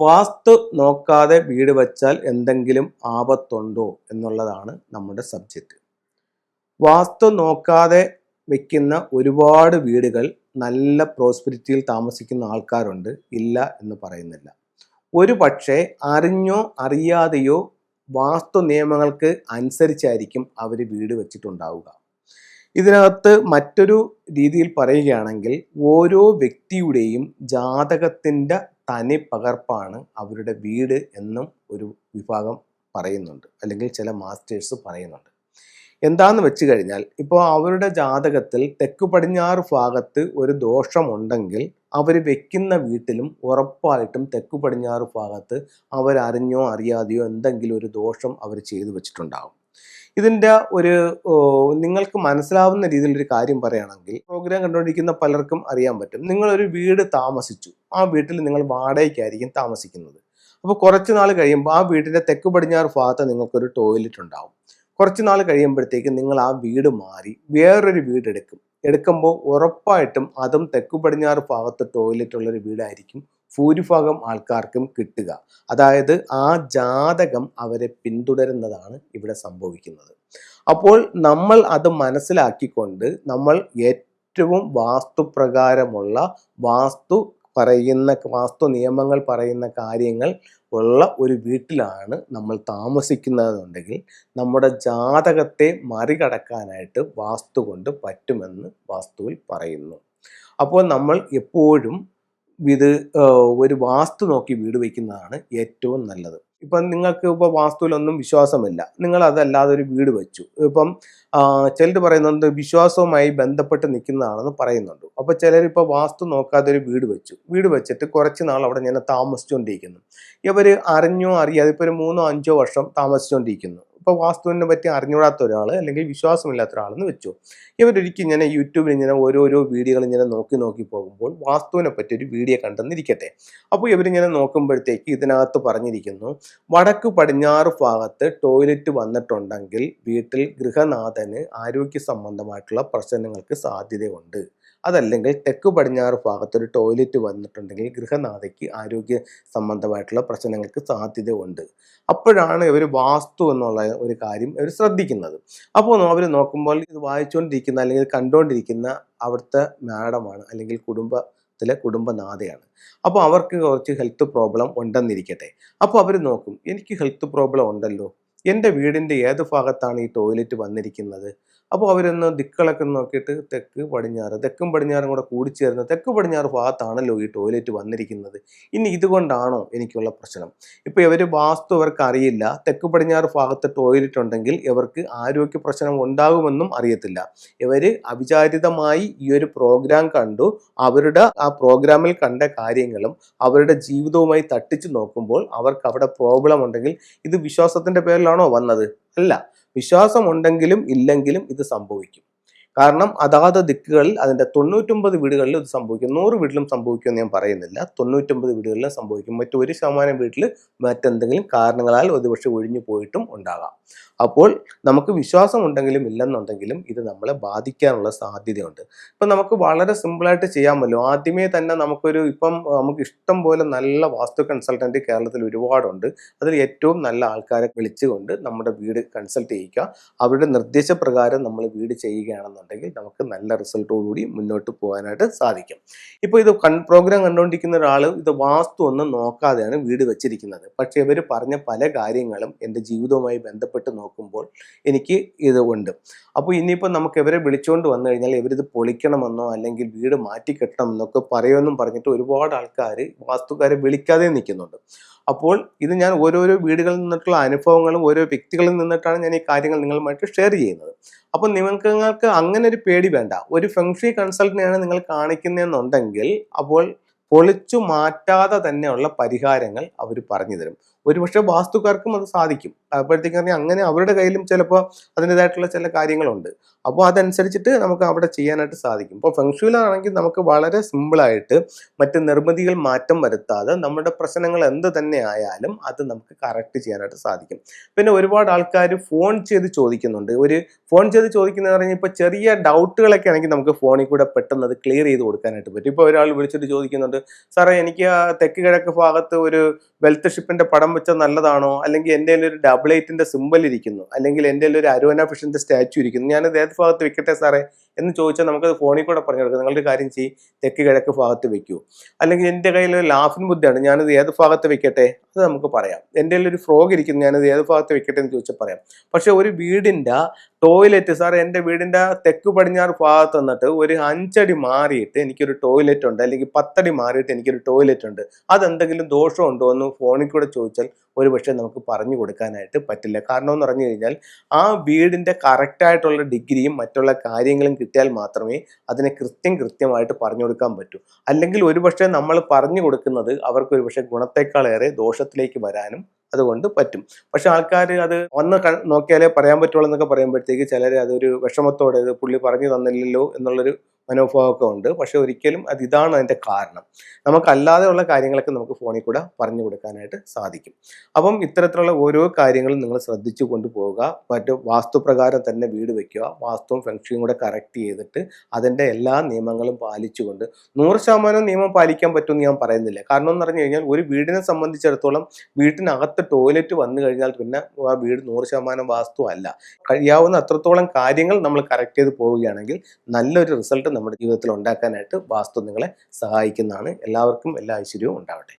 വാസ്തു നോക്കാതെ വീട് വച്ചാൽ എന്തെങ്കിലും ആപത്തുണ്ടോ എന്നുള്ളതാണ് നമ്മുടെ സബ്ജക്റ്റ്. വാസ്തു നോക്കാതെ വയ്ക്കുന്ന ഒരുപാട് വീടുകൾ നല്ല പ്രോസ്പിരിറ്റിയിൽ താമസിക്കുന്ന ആൾക്കാരുണ്ട്. ഇല്ല എന്ന് പറയുന്നില്ല. ഒരു പക്ഷേ അറിഞ്ഞോ അറിയാതെയോ വാസ്തു നിയമങ്ങൾക്ക് അനുസരിച്ചായിരിക്കും അവർ വീട് വെച്ചിട്ടുണ്ടാവുക. ഇതിനകത്ത് മറ്റൊരു രീതിയിൽ പറയുകയാണെങ്കിൽ ഓരോ വ്യക്തിയുടെയും ജാതകത്തിന്റെ തനി പകർപ്പാണ് അവരുടെ വീട് എന്നും ഒരു വിഭാഗം പറയുന്നുണ്ട്. അല്ലെങ്കിൽ ചില മാസ്റ്റേഴ്സ് പറയുന്നുണ്ട്. എന്താന്ന് വെച്ച് കഴിഞ്ഞാൽ ഇപ്പോൾ അവരുടെ ജാതകത്തിൽ തെക്ക് പടിഞ്ഞാറ് ഭാഗത്ത് ഒരു ദോഷമുണ്ടെങ്കിൽ അവർ വെക്കുന്ന വീട്ടിലും ഉറപ്പായിട്ടും തെക്ക് പടിഞ്ഞാറ് ഭാഗത്ത് അവരറിഞ്ഞോ അറിയാതെയോ എന്തെങ്കിലും ഒരു ദോഷം അവർ ചെയ്തു വെച്ചിട്ടുണ്ടാകും ഇതിന്റെ ഒരു നിങ്ങൾക്ക് മനസ്സിലാവുന്ന രീതിയിൽ ഒരു കാര്യം പറയുകയാണെങ്കിൽ പ്രോഗ്രാം കണ്ടുകൊണ്ടിരിക്കുന്ന പലർക്കും അറിയാൻ പറ്റും. നിങ്ങളൊരു വീട് താമസിച്ചു. ആ വീട്ടിൽ നിങ്ങൾ വാടകയ്ക്കായിരിക്കും താമസിക്കുന്നത്. അപ്പോൾ കുറച്ച് നാൾ കഴിയുമ്പോൾ ആ വീടിന്റെ തെക്ക് പടിഞ്ഞാറ് ഭാഗത്ത് നിങ്ങൾക്കൊരു ടോയ്ലറ്റ് ഉണ്ടാവും. കുറച്ച് നാൾ കഴിയുമ്പോഴത്തേക്ക് നിങ്ങൾ ആ വീട് മാറി വേറൊരു വീട് എടുക്കും എടുക്കുമ്പോൾ ഉറപ്പായിട്ടും അതും തെക്ക് പടിഞ്ഞാറ് ഭാഗത്ത് ടോയ്ലറ്റ് ഉള്ളൊരു വീടായിരിക്കും ഭൂരിഭാഗം ആൾക്കാർക്കും കിട്ടുക. അതായത് ആ ജാതകം അവരെ പിന്തുടരുന്നതാണ് ഇവിടെ സംഭവിക്കുന്നത്. അപ്പോൾ നമ്മൾ അത് മനസ്സിലാക്കിക്കൊണ്ട് നമ്മൾ ഏറ്റവും വാസ്തുപ്രകാരമുള്ള വാസ്തു പറയുന്ന വാസ്തു നിയമങ്ങൾ പറയുന്ന കാര്യങ്ങൾ ഉള്ള ഒരു വീട്ടിലാണ് നമ്മൾ താമസിക്കുന്നതെന്നുണ്ടെങ്കിൽ നമ്മുടെ ജാതകത്തെ മറികടക്കാനായിട്ട് വാസ്തു കൊണ്ട് പറ്റുമെന്ന് വാസ്തുവിൽ പറയുന്നു. അപ്പോൾ നമ്മൾ എപ്പോഴും ഇത് ഒരു വാസ്തു നോക്കി വീട് വയ്ക്കുന്നതാണ് ഏറ്റവും നല്ലത്. ഇപ്പം നിങ്ങൾക്ക് ഇപ്പോൾ വാസ്തുവിലൊന്നും വിശ്വാസമില്ല. നിങ്ങൾ അതല്ലാതെ ഒരു വീട് വെച്ചു. ഇപ്പം ചിലർ പറയുന്നുണ്ട് വിശ്വാസവുമായി ബന്ധപ്പെട്ട് നിൽക്കുന്നതാണെന്ന് പറയുന്നുണ്ട്. അപ്പോൾ ചിലർ ഇപ്പോൾ വാസ്തു നോക്കാതെ ഒരു വീട് വെച്ചു. വീട് വെച്ചിട്ട് കുറച്ച് നാൾ അവിടെ ഞാൻ താമസിച്ചുകൊണ്ടിരിക്കുന്നു. ഇവർ അറിഞ്ഞോ അറിയാതെ ഇപ്പോൾ ഒരു മൂന്നോ അഞ്ചോ വർഷം താമസിച്ചുകൊണ്ടിരിക്കുന്നു. ഇപ്പോൾ വാസ്തുവിനെ പറ്റി അറിഞ്ഞൂടാത്ത ഒരാൾ അല്ലെങ്കിൽ വിശ്വാസമില്ലാത്ത ഒരാളെന്ന് വെച്ചു. ഇവരൊരിക്കൽ ഇങ്ങനെ യൂട്യൂബിൽ ഇങ്ങനെ ഓരോരോ വീഡിയോകൾ ഇങ്ങനെ നോക്കി നോക്കി പോകുമ്പോൾ വാസ്തുവിനെ പറ്റി ഒരു വീഡിയോ കണ്ടെന്നിരിക്കട്ടെ. അപ്പോൾ ഇവരിങ്ങനെ നോക്കുമ്പോഴത്തേക്ക് ഇതിനകത്ത് പറഞ്ഞിരിക്കുന്നു വടക്ക് പടിഞ്ഞാറ് ഭാഗത്ത് ടോയ്ലറ്റ് വന്നിട്ടുണ്ടെങ്കിൽ വീട്ടിൽ ഗൃഹനാഥന് ആരോഗ്യ സംബന്ധമായിട്ടുള്ള പ്രശ്നങ്ങൾക്ക് സാധ്യതയുണ്ട്. അതല്ലെങ്കിൽ തെക്ക് പടിഞ്ഞാറ് ഭാഗത്തൊരു ടോയ്ലറ്റ് വന്നിട്ടുണ്ടെങ്കിൽ ഗൃഹനാഥയ്ക്ക് ആരോഗ്യ സംബന്ധമായിട്ടുള്ള പ്രശ്നങ്ങൾക്ക് സാധ്യതയുണ്ട്. അപ്പോഴാണ് ഇവർ വാസ്തു എന്നുള്ള ഒരു കാര്യം ഇവർ ശ്രദ്ധിക്കുന്നത്. അപ്പോൾ അവർ നോക്കുമ്പോൾ ഇത് വായിച്ചുകൊണ്ടിരിക്കുന്ന അല്ലെങ്കിൽ കണ്ടുകൊണ്ടിരിക്കുന്ന അവിടുത്തെ മാഡമാണ് അല്ലെങ്കിൽ കുടുംബ കുടുംബത്തിലെ കുടുംബനാഥയാണ്. അപ്പോൾ അവർക്ക് കുറച്ച് ഹെൽത്ത് പ്രോബ്ലം ഉണ്ടെന്നിരിക്കട്ടെ. അപ്പോൾ അവർ നോക്കും എനിക്ക് ഹെൽത്ത് പ്രോബ്ലം ഉണ്ടല്ലോ. എന്റെ വീടിന്റെ ഏത് ഭാഗത്താണ് ഈ ടോയ്ലറ്റ് വന്നിരിക്കുന്നത്? അപ്പോൾ അവരൊന്ന് ദിക്കളൊക്കെ നോക്കിയിട്ട് തെക്ക് പടിഞ്ഞാറ് തെക്കും പടിഞ്ഞാറും കൂടെ കൂടിച്ചേർന്ന് തെക്ക് പടിഞ്ഞാറ് ഭാഗത്താണല്ലോ ഈ ടോയ്ലറ്റ് വന്നിരിക്കുന്നത്. ഇനി ഇതുകൊണ്ടാണോ എനിക്കുള്ള പ്രശ്നം? ഇപ്പോൾ ഇവർ വാസ്തു അവർക്ക് അറിയില്ല. തെക്ക് പടിഞ്ഞാറ് ഭാഗത്ത് ടോയ്ലറ്റ് ഉണ്ടെങ്കിൽ ഇവർക്ക് ആരോഗ്യ പ്രശ്നം ഉണ്ടാകുമെന്നും അറിയത്തില്ല. ഇവർ അവിചാരിതമായി ഈ ഒരു പ്രോഗ്രാം കണ്ടു. അവരുടെ ആ പ്രോഗ്രാമിൽ കണ്ട കാര്യങ്ങളും അവരുടെ ജീവിതവുമായി തട്ടിച്ചു നോക്കുമ്പോൾ അവർക്ക് അവിടെ പ്രോബ്ലം ഉണ്ടെങ്കിൽ ഇത് വിശ്വാസത്തിന്റെ പേരിലാണോ വന്നത്? അല്ല. വിശ്വാസം ഉണ്ടെങ്കിലും ഇല്ലെങ്കിലും ഇത് സംഭവിക്കും. കാരണം അതാത് ദിക്കുകളിൽ അതിന്റെ തൊണ്ണൂറ്റൊമ്പത് വീടുകളിൽ ഇത് സംഭവിക്കും. നൂറ് വീട്ടിലും സംഭവിക്കുമെന്ന് ഞാൻ പറയുന്നില്ല. തൊണ്ണൂറ്റൊമ്പത് വീടുകളിലും സംഭവിക്കും. മറ്റൊരു ശതമാനം വീട്ടിൽ മറ്റെന്തെങ്കിലും കാരണങ്ങളാൽ ഒരുപക്ഷെ ഒഴിഞ്ഞു പോയിട്ടും ഉണ്ടാകാം. അപ്പോൾ നമുക്ക് വിശ്വാസം ഉണ്ടെങ്കിലും ഇല്ലെന്നുണ്ടെങ്കിലും ഇത് നമ്മളെ ബാധിക്കാനുള്ള സാധ്യതയുണ്ട്. ഇപ്പം നമുക്ക് വളരെ സിമ്പിളായിട്ട് ചെയ്യാമല്ലോ ആദ്യമേ തന്നെ നമുക്കൊരു ഇപ്പം നമുക്ക് ഇഷ്ടം പോലെ നല്ല വാസ്തു കൺസൾട്ടന്റ് കേരളത്തിൽ ഒരുപാടുണ്ട്. അതിൽ ഏറ്റവും നല്ല ആൾക്കാരെ വിളിച്ചുകൊണ്ട് നമ്മുടെ വീട് കൺസൾട്ട് ചെയ്യിക്കുക. അവരുടെ നിർദ്ദേശപ്രകാരം നമ്മൾ വീട് ചെയ്യുകയാണെന്നുണ്ടെങ്കിൽ നമുക്ക് നല്ല റിസൾട്ടോടുകൂടി മുന്നോട്ട് പോകാനായിട്ട് സാധിക്കും. ഇപ്പോൾ ഇത് കൺ പ്രോഗ്രാം കണ്ടുകൊണ്ടിരിക്കുന്ന ഒരാൾ ഇത് വാസ്തു ഒന്നും നോക്കാതെയാണ് വീട് വെച്ചിരിക്കുന്നത്. പക്ഷേ ഇവർ പറഞ്ഞ പല കാര്യങ്ങളും എന്റെ ജീവിതവുമായി ബന്ധപ്പെട്ട് നോക്കുമ്പോൾ എനിക്ക് ഇത് ഉണ്ട്. അപ്പോൾ ഇനിയിപ്പോൾ നമുക്ക് ഇവരെ വിളിച്ചുകൊണ്ട് വന്നു കഴിഞ്ഞാൽ ഇവരിത് പൊളിക്കണമെന്നോ അല്ലെങ്കിൽ വീട് മാറ്റി കെട്ടണമെന്നൊക്കെ പറയുമെന്നും പറഞ്ഞിട്ട് ഒരുപാട് ആൾക്കാർ വാസ്തുക്കാരെ വിളിക്കാതെ നിൽക്കുന്നുണ്ട്. അപ്പോൾ ഇത് ഞാൻ ഓരോരോ വീടുകളിൽ നിന്നിട്ടുള്ള അനുഭവങ്ങളും ഓരോ വ്യക്തികളിൽ നിന്നിട്ടാണ് ഞാൻ ഈ കാര്യങ്ങൾ നിങ്ങളുമായിട്ട് ഷെയർ ചെയ്യുന്നത്. അപ്പോൾ നിങ്ങൾക്ക് അങ്ങനെ ഒരു പേടി വേണ്ട. ഒരു ഫെങ്ഷി കൺസൾട്ടിനെയാണ് നിങ്ങൾ കാണിക്കുന്നതെന്നുണ്ടെങ്കിൽ അപ്പോൾ പൊളിച്ചു മാറ്റാതെ തന്നെയുള്ള പരിഹാരങ്ങൾ അവർ പറഞ്ഞു തരും. ഒരുപക്ഷെ വാസ്തുക്കാർക്കും അത് സാധിക്കും. അപ്പോഴത്തേക്കും പറഞ്ഞാൽ അങ്ങനെ അവരുടെ കയ്യിലും ചിലപ്പോൾ അതിന്റെതായിട്ടുള്ള ചില കാര്യങ്ങളുണ്ട്. അപ്പോൾ അതനുസരിച്ചിട്ട് നമുക്ക് അവിടെ ചെയ്യാനായിട്ട് സാധിക്കും. ഇപ്പോൾ ഫെങ്ഷുയിലാണെങ്കിൽ നമുക്ക് വളരെ സിമ്പിളായിട്ട് മറ്റ് നിർമ്മിതികൾ മാറ്റം വരുത്താതെ നമ്മുടെ പ്രശ്നങ്ങൾ എന്ത് തന്നെ ആയാലും അത് നമുക്ക് കറക്റ്റ് ചെയ്യാനായിട്ട് സാധിക്കും. പിന്നെ ഒരുപാട് ആൾക്കാർ ഫോൺ ചെയ്ത് ചോദിക്കുന്നുണ്ട്. ഒരു ഫോൺ ചെയ്ത് ചോദിക്കുന്നത് പറഞ്ഞാൽ ഇപ്പോൾ ചെറിയ ഡൗട്ടുകളൊക്കെ ആണെങ്കിൽ നമുക്ക് ഫോണിൽ കൂടെ പെട്ടെന്ന് അത് ക്ലിയർ ചെയ്ത് കൊടുക്കാനായിട്ട് പറ്റും. ഇപ്പോൾ ഒരാൾ വിളിച്ചിട്ട് ചോദിക്കുന്നുണ്ട് സാറേ എനിക്ക് ആ തെക്ക് കിഴക്ക് ഭാഗത്ത് ഒരു വെൽത്ത് ഷിപ്പിന്റെ പടം വെച്ചാൽ നല്ലതാണോ? അല്ലെങ്കിൽ എന്റെ ഒരു ഡബിൾ എയ്റ്റിന്റെ സിമ്പൽ ഇരിക്കുന്നു. അല്ലെങ്കിൽ എന്റെ ഒരു അരോന ഫിഷിന്റെ സ്റ്റാച്ചു ഇരിക്കുന്നു. ഞാനത് ഏത് ഭാഗത്ത് വെക്കട്ടെ സാറേ? എന്ന് ചോദിച്ചാൽ നമുക്കത് ഫോണിൽ കൂടെ പറഞ്ഞു കൊടുക്കാം. നിങ്ങളുടെ കാര്യം ചെയ്യും തെക്ക് കിഴക്ക് ഭാഗത്ത് വെക്കൂ. അല്ലെങ്കിൽ എന്റെ കയ്യിൽ ഒരു ലാഫിൻ ബുദ്ധിയാണ് ഞാനത് ഏത് ഭാഗത്ത് വെക്കട്ടെ? അത് നമുക്ക് പറയാം. എന്റെ കയ്യിൽ ഒരു ഫ്രോഗ് ഇരിക്കുന്നു ഞാനത് ഏത് ഭാഗത്ത് വെക്കട്ടെ എന്ന് ചോദിച്ചാൽ പറയാം. പക്ഷെ ഒരു വീടിന്റെ ടോയ്ലറ്റ് സാർ എന്റെ വീടിന്റെ തെക്ക് പടിഞ്ഞാറ് ഭാഗത്ത് വന്നിട്ട് ഒരു അഞ്ചടി മാറിയിട്ട് എനിക്കൊരു ടോയ്ലറ്റ് ഉണ്ട് അല്ലെങ്കിൽ പത്തടി മാറിയിട്ട് എനിക്കൊരു ടോയ്ലറ്റ് ഉണ്ട്. അതെന്തെങ്കിലും ദോഷമുണ്ടോ എന്ന് ഫോണിൽ കൂടെ ചോദിച്ചാൽ ഒരു പക്ഷേ നമുക്ക് പറഞ്ഞു കൊടുക്കാനായിട്ട് പറ്റില്ല. കാരണം എന്ന് പറഞ്ഞു കഴിഞ്ഞാൽ ആ വീടിന്റെ കറക്റ്റായിട്ടുള്ള ഡിഗ്രിയും മറ്റുള്ള കാര്യങ്ങളും കിട്ടിയാൽ മാത്രമേ അതിനെ കൃത്യം കൃത്യമായിട്ട് പറഞ്ഞു കൊടുക്കാൻ പറ്റൂ. അല്ലെങ്കിൽ ഒരുപക്ഷെ നമ്മൾ പറഞ്ഞു കൊടുക്കുന്നത് അവർക്ക് ഒരുപക്ഷെ ഗുണത്തെക്കാളേറെ ദോഷത്തിലേക്ക് വരാനും അതുകൊണ്ട് പറ്റും. പക്ഷെ ആൾക്കാർ അത് വന്ന് ക- നോക്കിയാലേ പറയാൻ പറ്റുള്ളൂ എന്നൊക്കെ പറയുമ്പോഴത്തേക്ക് ചിലർ അതൊരു വിഷമത്തോടെ ഇത് പുള്ളി പറഞ്ഞു തന്നില്ലല്ലോ എന്നുള്ളൊരു മനോഭാവമൊക്കെ ഉണ്ട്. പക്ഷെ ഒരിക്കലും അത് ഇതാണ് അതിന്റെ കാരണം. നമുക്കല്ലാതെയുള്ള കാര്യങ്ങളൊക്കെ നമുക്ക് ഫോണിൽ കൂടെ പറഞ്ഞു കൊടുക്കാനായിട്ട് സാധിക്കും. അപ്പം ഇത്തരത്തിലുള്ള ഓരോ കാര്യങ്ങളും നിങ്ങൾ ശ്രദ്ധിച്ചു കൊണ്ടുപോവുക. മറ്റു വാസ്തുപ്രകാരം തന്നെ വീട് വെക്കുക. വാസ്തുവും ഫംഗ്ഷനും കൂടെ കറക്റ്റ് ചെയ്തിട്ട് അതിന്റെ എല്ലാ നിയമങ്ങളും പാലിച്ചുകൊണ്ട് നൂറ് ശതമാനം നിയമം പാലിക്കാൻ പറ്റുമെന്ന് ഞാൻ പറയുന്നില്ല. കാരണം എന്ന് പറഞ്ഞു കഴിഞ്ഞാൽ ഒരു വീടിനെ സംബന്ധിച്ചിടത്തോളം വീട്ടിനകത്ത് ടോയ്ലറ്റ് വന്നു കഴിഞ്ഞാൽ പിന്നെ ആ വീട് നൂറ് ശതമാനം വാസ്തു അല്ല. കഴിയാവുന്ന അത്രത്തോളം കാര്യങ്ങൾ നമ്മൾ കറക്റ്റ് ചെയ്ത് പോവുകയാണെങ്കിൽ നല്ലൊരു റിസൾട്ട് നമ്മുടെ ജീവിതത്തിൽ ഉണ്ടാക്കാനായിട്ട് വാസ്തു നിങ്ങളെ സഹായിക്കുന്നതാണ്. എല്ലാവർക്കും എല്ലാ ഐശ്വര്യവും ഉണ്ടാവട്ടെ.